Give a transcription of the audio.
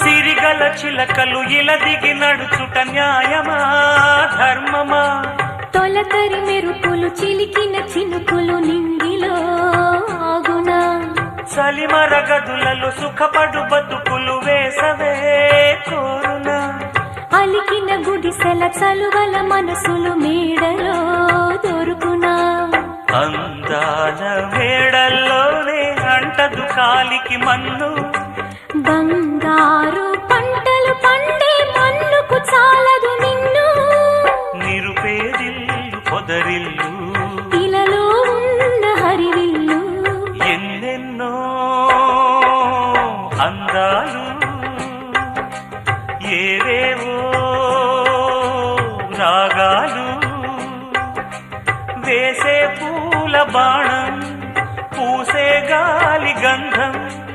సిరిగల చిలకలు ఇలా దిగి నడుచుట న్యాయమా ధర్మమా? తొలకరి మెరుపులు చిలికిన చినుకులు నింగిలో ఆగునా? చలిమర గదులలో సుఖపడు బతుకులు వేసవే కోరునా? అలికిన గుడిసెల చలువల మనసులు మేడలో దొరుకునా? అందాల మేడల్లోనే అంటదు కాలికి మన్ను. బంగారు పొదరిల్లు ఇలలో ఉన్న హరివిల్లు. ఎన్నెన్నో అందాలు. ఏవేవో రాగాలు. వేసే పూల బాణం పూసే గాలి గంధం.